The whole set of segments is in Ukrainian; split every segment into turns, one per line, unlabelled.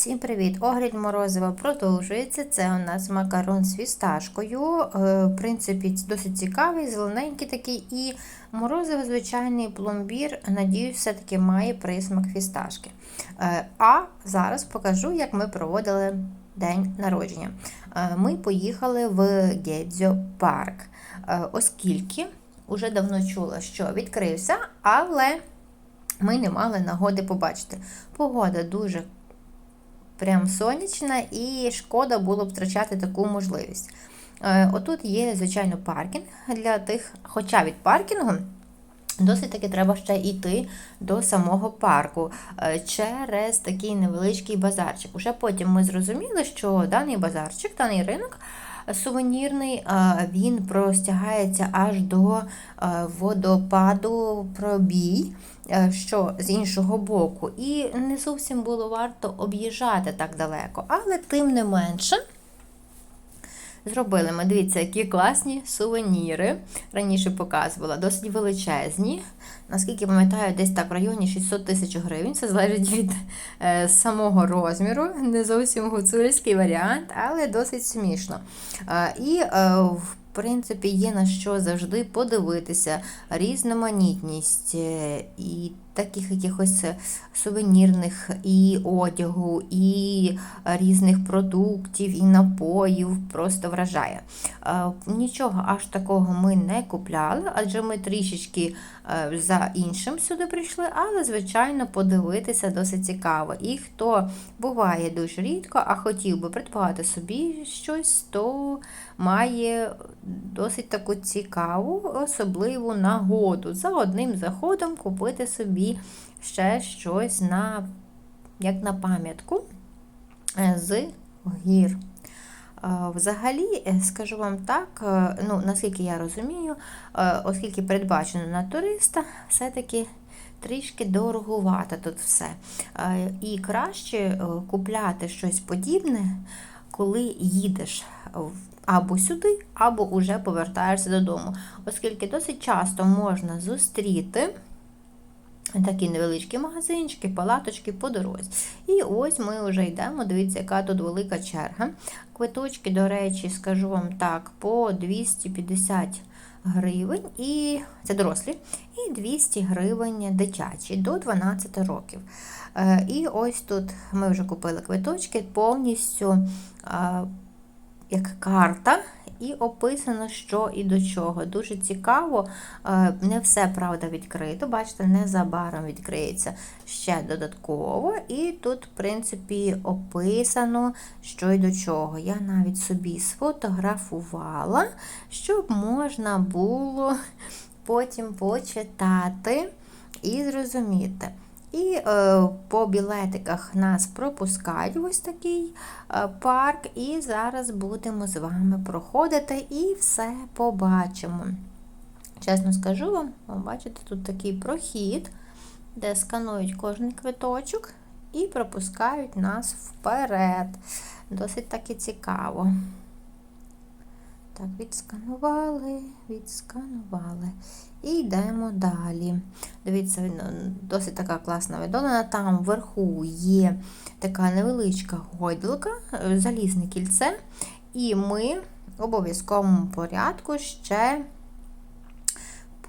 Всім привіт! Огляд морозива продовжується. Це у нас макарон з фісташкою. Е, В принципі, досить цікавий, зелененький такий. І морозиво, звичайний пломбір, надіюсь, все-таки має присмак фісташки. Е, А зараз покажу, як ми проводили день народження. Е, Ми поїхали в Гедзьо парк, оскільки уже давно чула, що відкрився, але ми не мали нагоди побачити. Погода дуже прям сонячна, і шкода було б втрачати таку можливість. Е, Отут є, звичайно, паркінг для тих, хоча від паркінгу. Досить таки треба ще йти до самого парку е, через такий невеличкий базарчик. Уже потім ми зрозуміли, що даний базарчик, даний ринок сувенірний, він простягається аж до е, водопаду пробій, е, що з іншого боку. І не зовсім було варто об'їжджати так далеко, але тим не менше. Зробили ми, дивіться, які класні сувеніри. Раніше показувала, досить величезні. Наскільки пам'ятаю, десь так в районі 600 тисяч гривень. Це залежить від е, самого розміру. Не зовсім гуцульський варіант, але досить смішно. Е, і е, в принципі, є на що завжди подивитися, різноманітність е, і таких якихось сувенірних і одягу, і різних продуктів, і напоїв просто вражає. Е, Нічого аж такого ми не купляли, адже ми трішечки е, за іншим сюди прийшли, але, звичайно, подивитися досить цікаво. І хто буває дуже рідко, а хотів би придбати собі щось, то має досить таку цікаву, особливу нагоду за одним заходом купити собі ще щось на, як на пам'ятку е, з гір. Е, Взагалі, е, скажу вам так, ну, наскільки я розумію, оскільки передбачено на туриста, все-таки трішки дорогувато тут все. І краще купляти щось подібне, коли їдеш або сюди, або вже повертаєшся додому, оскільки досить часто можна зустріти. Такі невеличкі магазинчики, палаточки по дорозі. І ось ми вже йдемо. Дивіться, яка тут велика черга. Квиточки, до речі, скажу вам так, по 250 гривень, і це дорослі, і 200 гривень дитячі до 12 років. Е, І ось тут ми вже купили квиточки повністю як карта. І описано, що і до чого. Дуже цікаво. Е, Не все правда відкрито. Бачите, незабаром відкриється ще додатково. І тут, в принципі, описано, що і до чого. Я навіть собі сфотографувала, щоб можна було потім почитати і зрозуміти. І е, по білетиках нас пропускають ось такий е, парк, і зараз будемо з вами проходити і все побачимо. Чесно скажу вам, бачите, тут такий прохід, де сканують кожен квиточок і пропускають нас вперед. Досить таки цікаво. Так, відсканували, відсканували. І йдемо далі. Дивіться, е, досить така класна видолина. Там вверху є така невеличка гойдалка, е, залізне кільце. І ми в обов'язковому порядку ще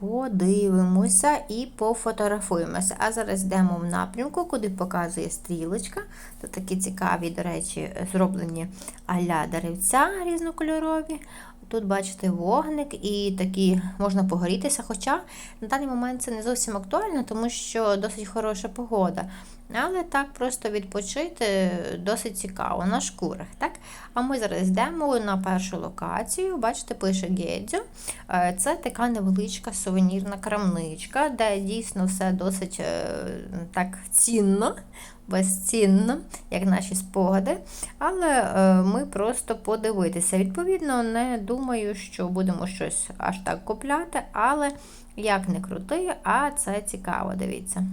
подивимося і пофотографуємося. А зараз йдемо в напрямку, куди показує стрілочка. Тут такі цікаві, до речі, зроблені аля деревця різнокольорові. Тут, бачите, вогник і такі можна погорітися. Хоча на даний момент це не зовсім актуально, тому що досить хороша погода. Але так просто відпочити досить цікаво на шкурах. так? А ми зараз йдемо на першу локацію. Бачите, пише Гедзю. Е, Це така невеличка сувенірна крамничка, де дійсно все досить е, так цінно, безцінно, як наші спогади. Але е, ми просто подивитися. Відповідно, не думаю, що будемо щось аж так купляти, але як не крути, а це цікаво, дивіться.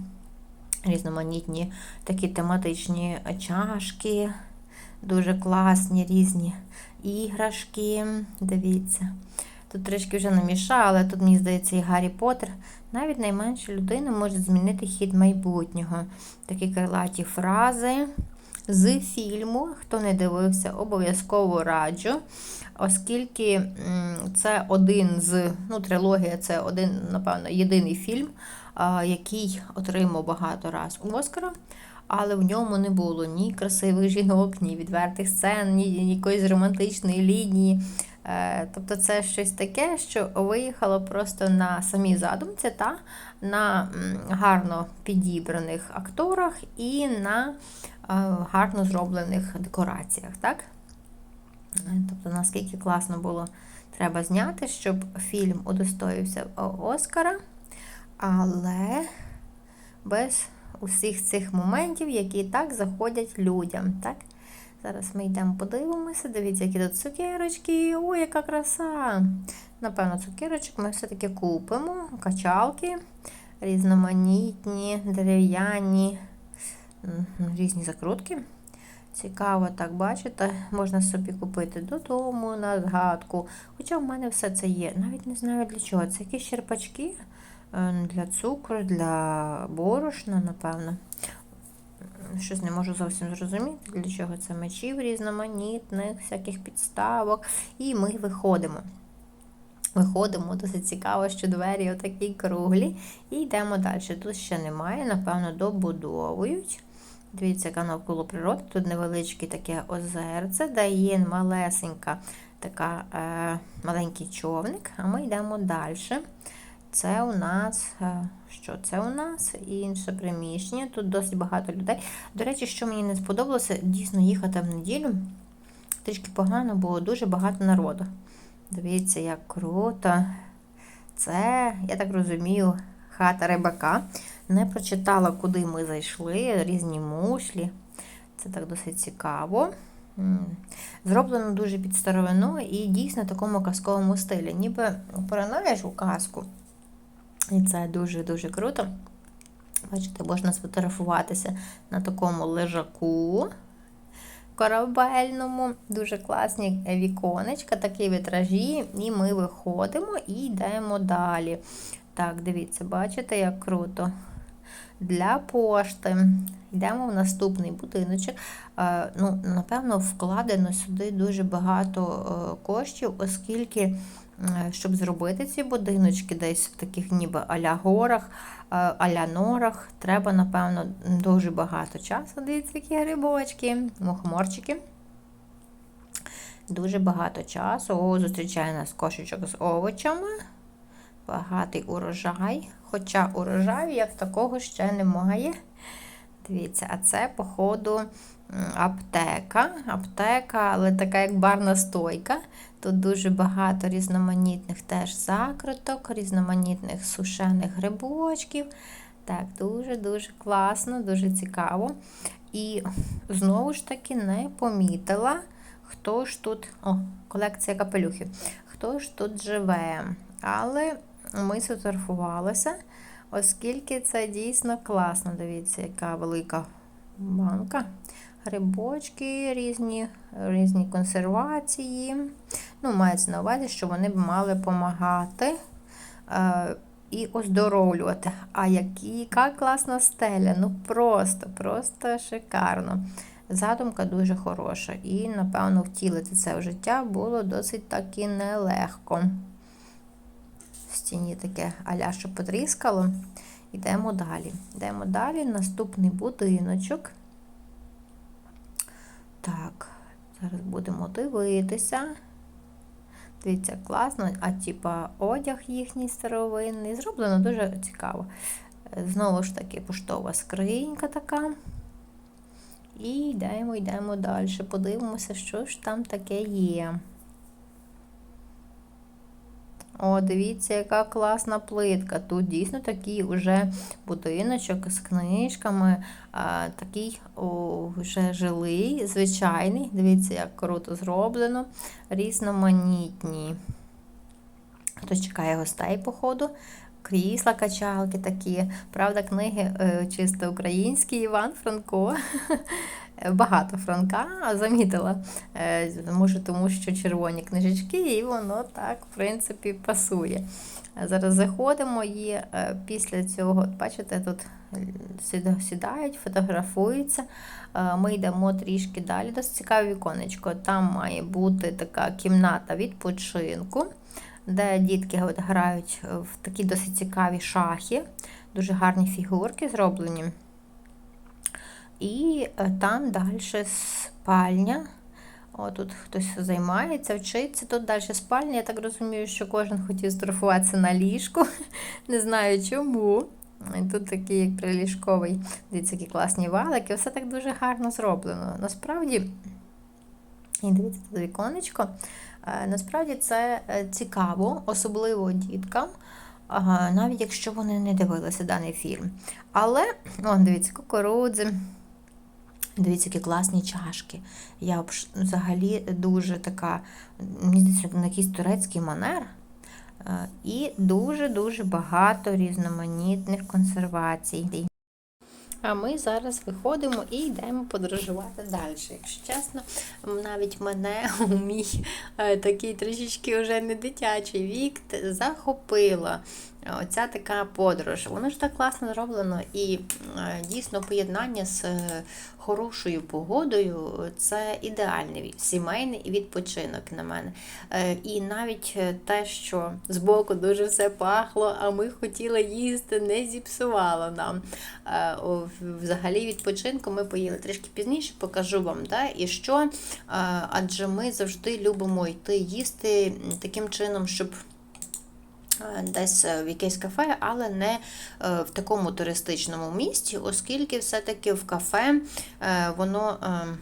Різноманітні такі тематичні чашки, дуже класні різні іграшки. Дивіться. Тут трішки вже намішали, тут, мені здається, і Гаррі Поттер. Навіть найменша людина може змінити хід майбутнього. Такі крилаті фрази, з фільму. Хто не дивився, обов'язково раджу. Оскільки це один з ну, трилогія це один, напевно, єдиний фільм, який отримав багато раз у Оскара. Але в ньому не було ні красивих жінок, ні відвертих сцен, ні якоїсь романтичної лінії. Е, Тобто це щось таке, що виїхало просто на самій задумці та на гарно підібраних акторах і на е, гарно зроблених декораціях. Так? Е, Тобто, наскільки класно було треба зняти, щоб фільм удостоївся Оскара, але без усіх цих моментів, які так заходять людям. Так? Зараз ми йдемо подивимося. Дивіться, які тут цукерочки. Ой, яка краса! Напевно, цукерочок ми все-таки купимо. Качалки різноманітні, дерев'яні, різні закрутки. Цікаво, так бачите, можна собі купити додому на згадку. Хоча в мене все це є. Навіть не знаю для чого. Це якісь черпачки е, для цукру, для борошна, напевно. Щось не можу зовсім зрозуміти, для чого це мечів різноманітних, всяких підставок. І ми виходимо. Виходимо, досить цікаво, що двері отакі круглі. І йдемо далі. Тут ще немає, напевно, добудовують. Дивіться, яка навколо природи. Тут невеличке таке озерце, де є малесенька така е, маленький човник, а ми йдемо далі. Це у нас е, що? Це у нас інше приміщення. Тут досить багато людей. До речі, що мені не сподобалося, дійсно їхати в неділю. Трішки погано, бо дуже багато народу. Дивіться, як круто. Це, я так розумію, хата рибака. Не прочитала, куди ми зайшли, різні мушлі. Це так досить цікаво. Зроблено дуже під старовину і дійсно в такому казковому стилі. Ніби поринаєш у казку. І це дуже-дуже круто. Бачите, можна сфотографуватися на такому лежаку корабельному. Дуже класні віконечка, такі вітражі, і ми виходимо і йдемо далі. Так, дивіться, бачите, як круто. Для пошти. Йдемо в наступний будиночок. Е, Ну, Напевно, вкладено сюди дуже багато е, коштів, оскільки, щоб зробити ці будиночки десь в таких ніби аля горах, е, аля норах, треба, напевно, дуже багато часу. Дивіться, які грибочки, мухоморчики. Дуже багато часу. О, зустрічає нас кошечок з овочами. Багатий урожай. Хоча урожаю, як такого, ще немає. Дивіться, а це, походу, аптека. Аптека, але така як барна стойка. Тут дуже багато різноманітних теж закруток, різноманітних сушених грибочків. Так, дуже-дуже класно, дуже цікаво. І знову ж таки не помітила, хто ж тут. О, колекція капелюхів. Хто ж тут живе? Але ми сфотографувалися, оскільки це дійсно класно. Дивіться, яка велика банка. Грибочки різні, різні консервації. Ну, мається на увазі, що вони б мали допомагати е, і оздоровлювати. А які, яка класна стеля! Ну просто, просто шикарно. Задумка дуже хороша. І, напевно, втілити це в життя було досить таки нелегко. В стіні таке аля, що потріскало. Йдемо далі. Йдемо далі. Наступний будиночок. Так, зараз будемо дивитися. Дивіться, класно, а типа одяг їхній старовинний. Зроблено дуже цікаво. Знову ж таки, поштова скринька така. І йдемо, йдемо далі. Подивимося, що ж там таке є. О, дивіться, яка класна плитка. Тут дійсно такий вже будиночок з книжками, а, такий о, вже жилий, звичайний. Дивіться, як круто зроблено. Різноманітні. Хтось чекає гостей, походу. Крісла, качалки такі. Правда, книги е, чисто українські, Іван Франко. багато франка, замітила. Е, Може, тому що червоні книжечки, і воно так, в принципі, пасує. Е, Зараз заходимо і е, після цього, бачите, тут сідають, фотографуються. Ми йдемо трішки далі. Досить цікаве віконечко. Там має бути така кімната відпочинку, де дітки грають в такі досить цікаві шахи. Дуже гарні фігурки зроблені. І е, там далі спальня. О, тут хтось займається, вчиться. Тут далі спальня. Я так розумію, що кожен хотів строфуватися на ліжку. Не знаю чому. І Тут такий як приліжковий, дивіться, які класні валики. Все так дуже гарно зроблено. Насправді, і дивіться тут віконечко. Е, Насправді це е, цікаво, особливо діткам, навіть якщо вони не дивилися даний фільм. Але, о, дивіться, кукурудзи. Дивіться, які класні чашки. Я взагалі дуже така, мені здається, на якийсь турецький манер. Е, І дуже-дуже багато різноманітних консервацій. А ми зараз виходимо і йдемо подорожувати далі. Якщо чесно, навіть мене у мій е, такий трішечки вже не дитячий вік захопила оця така подорож. Воно ж так класно зроблено і е, дійсно поєднання з е, хорошою погодою це ідеальний сімейний відпочинок на мене. Е, І навіть те, що збоку дуже все пахло, а ми хотіли їсти, не зіпсувало нам. Взагалі відпочинку ми поїли трішки пізніше, покажу вам, да, і що. Адже ми завжди любимо йти їсти таким чином, щоб десь е, в якесь кафе, але не е, в такому туристичному місті, оскільки все-таки в кафе е, воно. е,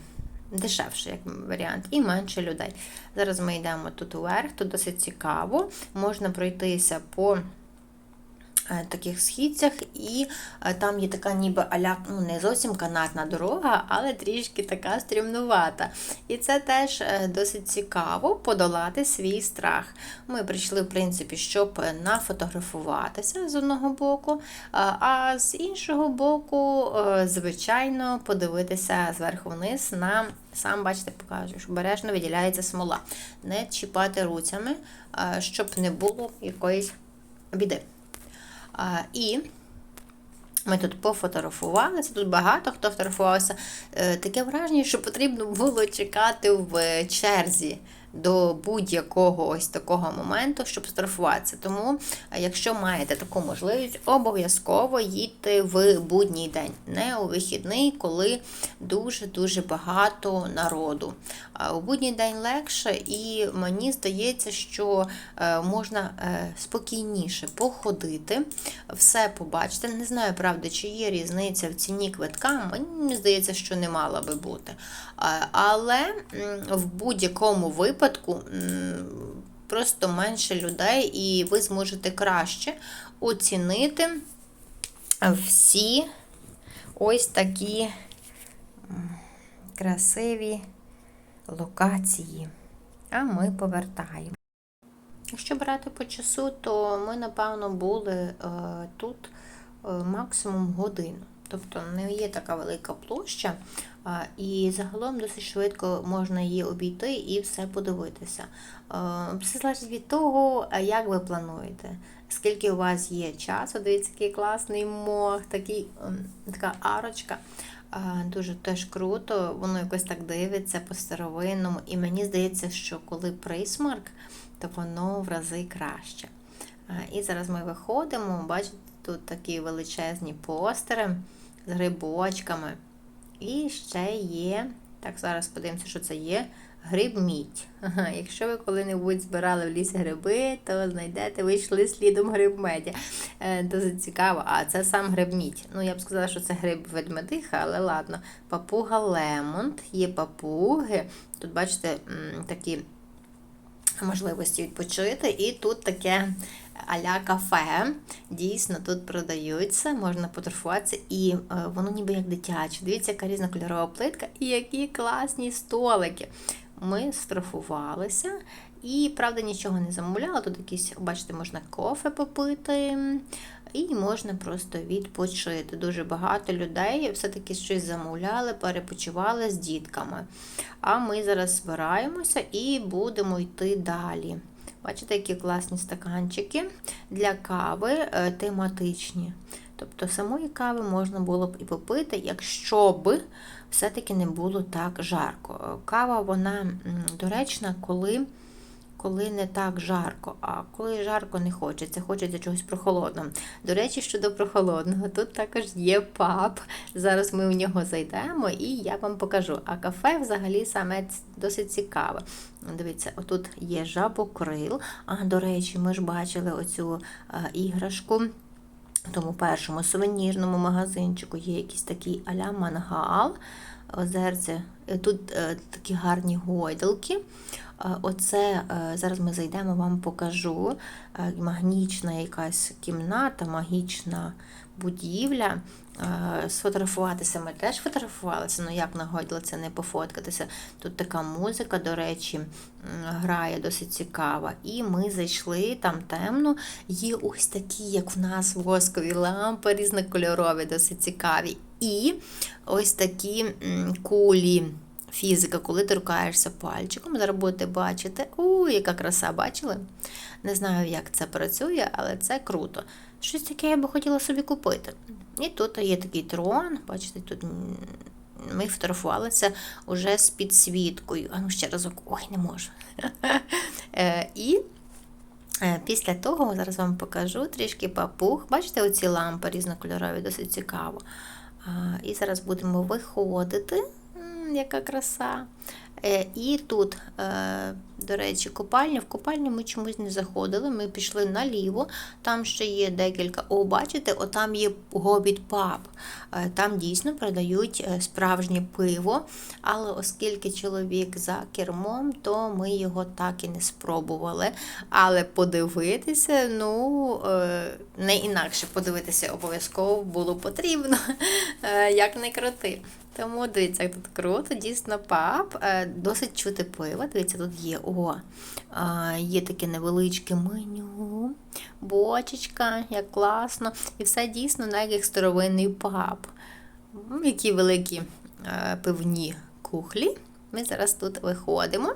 Дешевше, як варіант, і менше людей. Зараз ми йдемо тут уверх, тут досить цікаво. Можна пройтися по е, таких східцях, і е, там є така ніби аля, ну не зовсім канатна дорога, але трішки така стрімнувата. І це теж е, досить цікаво подолати свій страх. Ми прийшли, в принципі, щоб нафотографуватися з одного боку, а- з іншого боку, е, звичайно, подивитися зверху вниз на сам, бачите, покажу, що обережно виділяється смола. Не чіпати руцями, е, щоб не було якоїсь біди. І ми тут пофотографувалися, тут багато хто фотографувався. Е, Таке враження, що потрібно було чекати в черзі до будь-якого ось такого моменту, щоб фотографуватися. Тому, е, якщо маєте таку можливість, обов'язково їдьте в будній день, не у вихідний, коли дуже-дуже багато народу. А У будній день легше, і мені здається, що е, можна е, спокійніше походити, все побачити. Не знаю, правда, чи є різниця в ціні квитка. Мені здається, що не мала би бути. Але в будь-якому випадку м, просто менше людей, і ви зможете краще оцінити всі ось такі красиві локації. А ми повертаємо. Якщо брати по часу, то ми, напевно, були е, тут е, максимум годину. Тобто не є така велика площа, і загалом досить швидко можна її обійти і все подивитися. Е, Все залежить від того, як ви плануєте. Скільки у вас є часу, дивіться, який класний мох, такий, така арочка. Дуже теж круто, воно якось так дивиться по-старовинному. І мені здається, що коли присмарк, то воно в рази краще. І зараз ми виходимо, бачите, тут такі величезні постери з грибочками. І ще є, так зараз подивимося, що це є. Грибмідь. Якщо ви коли-небудь збирали в лісі гриби, то знайдете, ви йшли слідом грибмедя. Е, Досить цікаво. А це сам грибмідь. Ну, я б сказала, що це гриб ведмедиха, але ладно. Папуга Лемонт, є папуги. Тут, бачите, такі можливості відпочити. І тут таке аля кафе. Дійсно, тут продаються, можна фотографуватися, і е, воно ніби як дитяче. Дивіться, яка різнокольорова плитка і які класні столики. Ми сфотографувалися. І, правда, нічого не замовляла. Тут якісь, бачите, можна кофе попити, і можна просто відпочити. Дуже багато людей все-таки щось замовляли, перепочивали з дітками. А ми зараз збираємося і будемо йти далі. Бачите, які класні стаканчики для кави е, тематичні. Тобто самої кави можна було б і попити, якщо б все-таки не було так жарко. Кава, вона доречна, коли, коли не так жарко, а коли жарко не хочеться, хочеться чогось прохолодного. До речі, щодо прохолодного, тут також є паб. Зараз ми в нього зайдемо і я вам покажу. А кафе взагалі саме досить цікаве. Дивіться, отут є жабокрил. А, до речі, ми ж бачили оцю е, іграшку. В тому першому сувенірному магазинчику є якийсь такий аля мангал, озерце. Е, Тут е, такі гарні гойдалки. Е, Оце зараз ми зайдемо, вам покажу. Магнічна якась кімната, магічна будівля. Е, Сфотографуватися ми теж фотографувалися, ну як на гойдалці не пофоткатися. Тут така музика, до речі, грає досить цікава. І ми зайшли там темно. Є ось такі, як в нас воскові лампи, різнокольорові, досить цікаві. І ось такі кулі. Фізика, коли торкаєшся пальчиком, зараз будете бачити. У, яка краса, бачили? Не знаю, як це працює, але це круто. Щось таке я би хотіла собі купити. І тут є такий трон, бачите, тут ми фотографувалися уже з підсвіткою. А ну ще разок, ой, не можу. Е, І Е, Після того зараз вам покажу трішки папуг. Бачите, оці лампи різнокольорові, досить цікаво. І зараз будемо виходити. Яка краса. Е, І тут, до речі, купальня. В купальню ми чомусь не заходили. Ми пішли наліво. Там ще є декілька. О, бачите, отам є гобіт паб. Е, Там дійсно продають е, справжнє пиво. Але оскільки чоловік за кермом, то ми його так і не спробували. Але подивитися, ну, е, не інакше подивитися обов'язково було потрібно, як не крути. Тому дивіться, як тут круто, дійсно паб. Е, Досить чути пиво. Дивіться, тут є о, є таке невеличке меню, бочечка, як класно. І все дійсно на як старовинний паб. Які великі е, пивні кухлі. Ми зараз тут виходимо.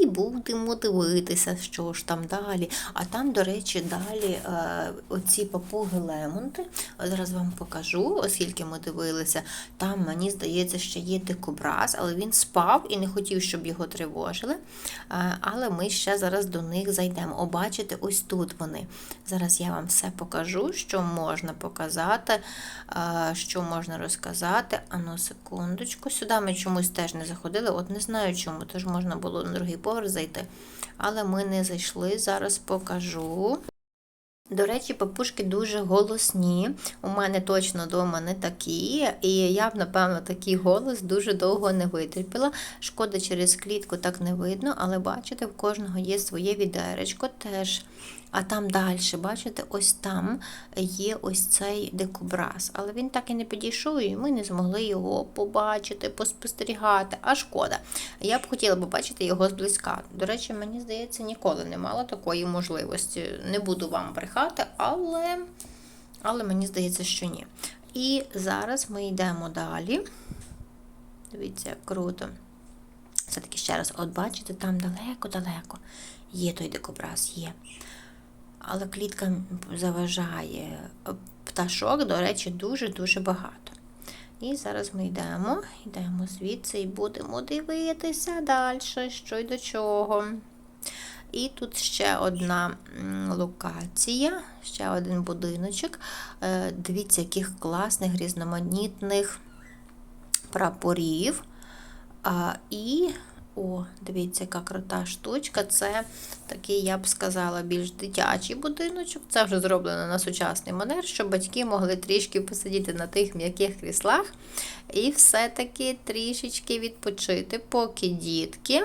І будемо дивитися, що ж там далі. А там, до речі, далі е, оці папуги Лемонти. Зараз вам покажу, оскільки ми дивилися. Там, мені здається, ще є дикобраз, але він спав і не хотів, щоб його тривожили. Е, але ми ще зараз до них зайдемо. О, ось тут вони. Зараз я вам все покажу, що можна показати, е, що можна розказати. Ану, секундочку. Сюди ми чомусь теж не заходили. От не знаю чому, тож можна було на другий поверх зайти. Але ми не зайшли. Зараз покажу. До речі, папушки дуже голосні. У мене точно вдома не такі, і я б, напевно, такий голос дуже довго не витерпіла. Шкода, через клітку так не видно, але бачите, в кожного є своє відеречко теж. А там далі, бачите, ось там є ось цей дикобраз. Але він так і не підійшов, і ми не змогли його побачити, поспостерігати. А шкода. Я б хотіла побачити його зблизька. До речі, мені здається, ніколи не мала такої можливості. Не буду вам брехати, але, але мені здається, що ні. І зараз ми йдемо далі. Дивіться, як круто. Все-таки ще раз, от бачите, там далеко-далеко є той дикобраз, є. Але клітка заважає. Пташок, до речі, дуже-дуже багато. І зараз ми йдемо, йдемо звідси і будемо дивитися далі, що й до чого. І тут ще одна локація, ще один будиночок. Е, Дивіться, яких класних різноманітних прапорів. І, о, дивіться, яка крута штучка. Це такий, я б сказала, більш дитячий будиночок. Це вже зроблено на сучасний манер, щоб батьки могли трішки посидіти на тих м'яких кріслах і все-таки трішечки відпочити, поки дітки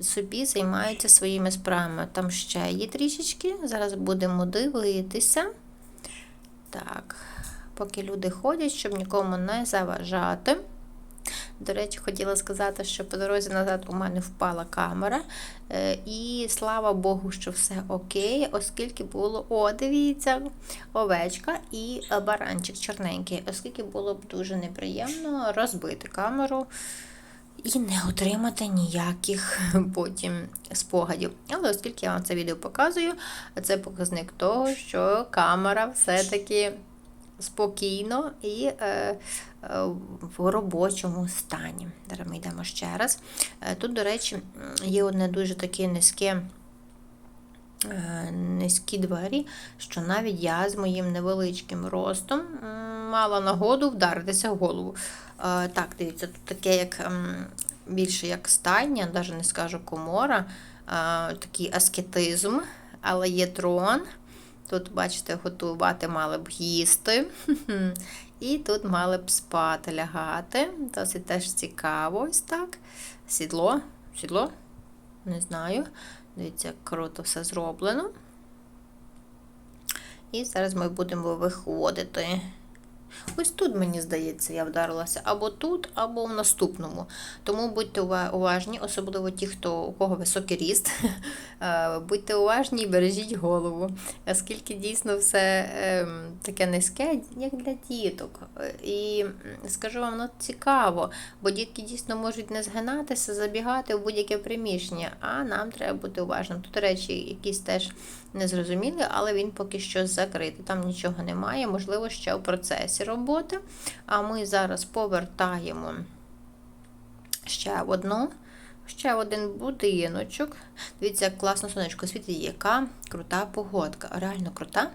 собі займаються своїми справами. Там ще є трішечки. Зараз будемо дивитися. Так, поки люди ходять, щоб нікому не заважати. До речі, хотіла сказати, що по дорозі назад у мене впала камера. Е, І слава Богу, що все окей, оскільки було, о, дивіться, овечка і баранчик чорненький, оскільки було б дуже неприємно розбити камеру і не отримати ніяких потім спогадів. Але оскільки я вам це відео показую, це показник того, що камера все-таки спокійно і е, е, в робочому стані. Зараз ми йдемо ще раз. Е, Тут, до речі, є одне дуже таке низьке. е, Низькі двері, що навіть я з моїм невеличким ростом мала нагоду вдаритися в голову. Так, дивіться, тут таке як більше як стайня, навіть не скажу комора, такий аскетизм, але є трон. Тут, бачите, готувати мали б їсти. І тут мали б спати, лягати. Досить теж цікаво ось так. Сідло. Сідло? Не знаю. Дивіться, як круто все зроблено. І зараз ми будемо виходити. Ось тут, мені здається, я вдарилася або тут, або в наступному. Тому будьте уважні, особливо ті, хто у кого високий ріст. Е, Будьте уважні і бережіть голову, оскільки дійсно все ем, таке низьке, як для діток. Е, І скажу вам, ну цікаво, бо дітки дійсно можуть не згинатися, забігати в будь-яке приміщення, а нам треба бути уважним. Тут речі якісь теж незрозумілі, але він поки що закритий. Там нічого немає, можливо, ще в процесі роботи. А ми зараз повертаємо ще одну. Ще один будиночок. Дивіться, як класно сонечко світить, яка крута погодка. Реально крута,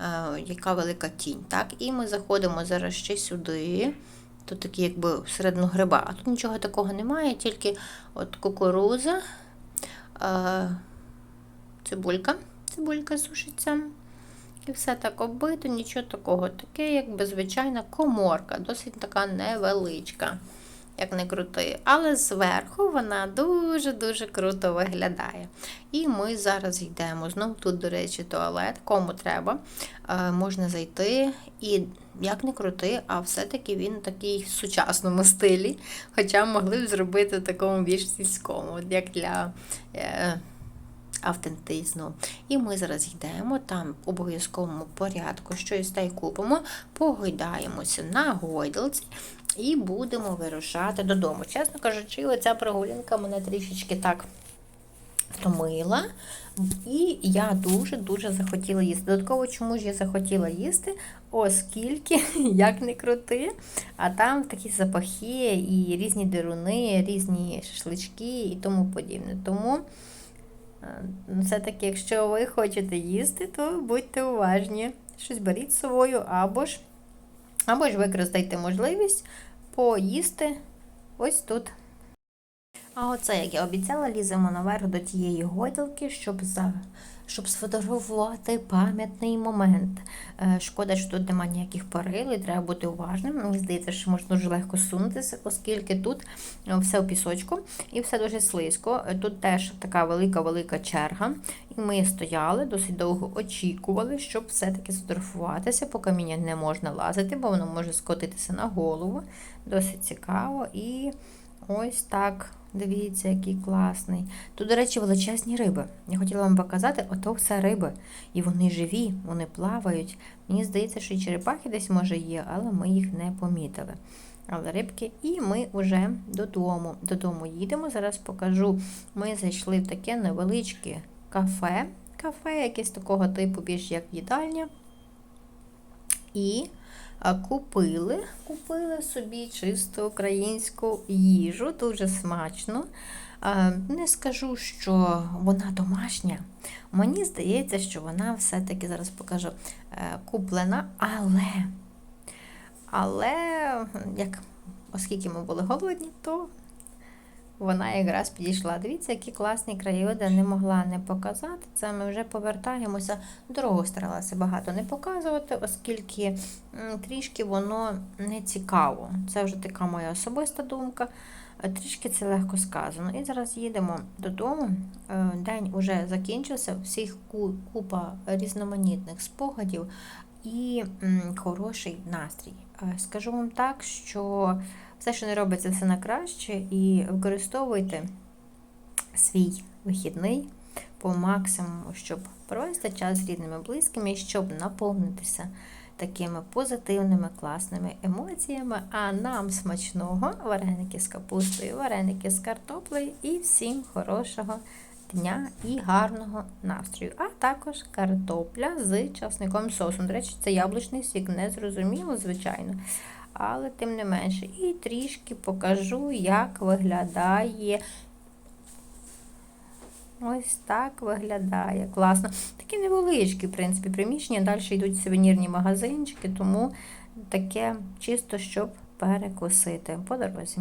е, яка велика тінь. Так? І ми заходимо зараз ще сюди. Тут такі якби всередину гриба. А тут нічого такого немає, тільки от кукуруза, е, цибулька. Цибулька сушиться. І все так оббито, нічого такого. Таке, якби звичайна коморка, досить така невеличка, як не крути. Але зверху вона дуже-дуже круто виглядає. І ми зараз йдемо. Знову тут, до речі, туалет, кому треба, е, можна зайти. І як не крути, а все-таки він такий в сучасному стилі. Хоча могли б зробити такому більш сільському, як для. Автентизну. І ми зараз йдемо там в обов'язковому порядку, щось та й купимо, погойдаємося на гойдалці і будемо вирушати додому. Чесно кажучи, оця прогулянка мене трішечки так втомила. І я дуже-дуже захотіла їсти. Додатково, чому ж я захотіла їсти, оскільки, як не крути, а там такі запахи і різні деруни, різні шашлички і тому подібне. Тому все-таки, якщо ви хочете їсти, то будьте уважні. Щось беріть з собою, або ж, або ж використайте можливість поїсти ось тут. А оце, як я обіцяла, ліземо наверх до тієї гойдалки, щоб за. Щоб сфотографувати пам'ятний момент. Е, Шкода, що тут немає ніяких перил, і треба бути уважним. Мені здається, що можна дуже легко сунутися, оскільки тут е, все в пісочку і все дуже слизько. Е, Тут теж така велика-велика черга. І ми стояли, досить довго очікували, щоб все-таки сфотографуватися. По каміння не можна лазити, бо воно може скотитися на голову. Досить цікаво. І ось так. Дивіться, який класний. Тут, до речі, величезні риби. Я хотіла вам показати, ото все риби. І вони живі, вони плавають. Мені здається, що і черепахи десь може є, але ми їх не помітили. Але рибки, і ми вже додому. Додому їдемо. Зараз покажу. Ми зайшли в таке невеличке кафе. Кафе, якесь такого типу, більш як їдальня. І купили, купили собі чисто українську їжу, дуже смачно. Не скажу, що вона домашня. Мені здається, що вона все-таки зараз покажу е, куплена, але, але як, оскільки ми були голодні, то вона якраз підійшла. Дивіться, які класні краєвиди не могла не показати. Це ми вже повертаємося. Дорогу старалася багато не показувати, оскільки трішки воно не цікаво. Це вже така моя особиста думка. Трішки це легко сказано. І зараз їдемо додому. Е, День вже закінчився, всіх купа різноманітних спогадів і хороший настрій. Е, Скажу вам так, що Все, що не робиться, все на краще, і використовуйте свій вихідний по максимуму, щоб провести час з рідними близькими, щоб наповнитися такими позитивними, класними емоціями. А нам смачного вареники з капустою, вареники з картоплею і всім хорошого дня і гарного настрою. А також картопля з часником соусом. До речі, це яблучний сік, не зрозуміло, звичайно. Але тим не менше. І трішки покажу, як виглядає. Ось так виглядає. Класно. Такі невеличкі, в принципі, приміщення. Далі йдуть сувенірні магазинчики, тому таке чисто, щоб перекусити по дорозі.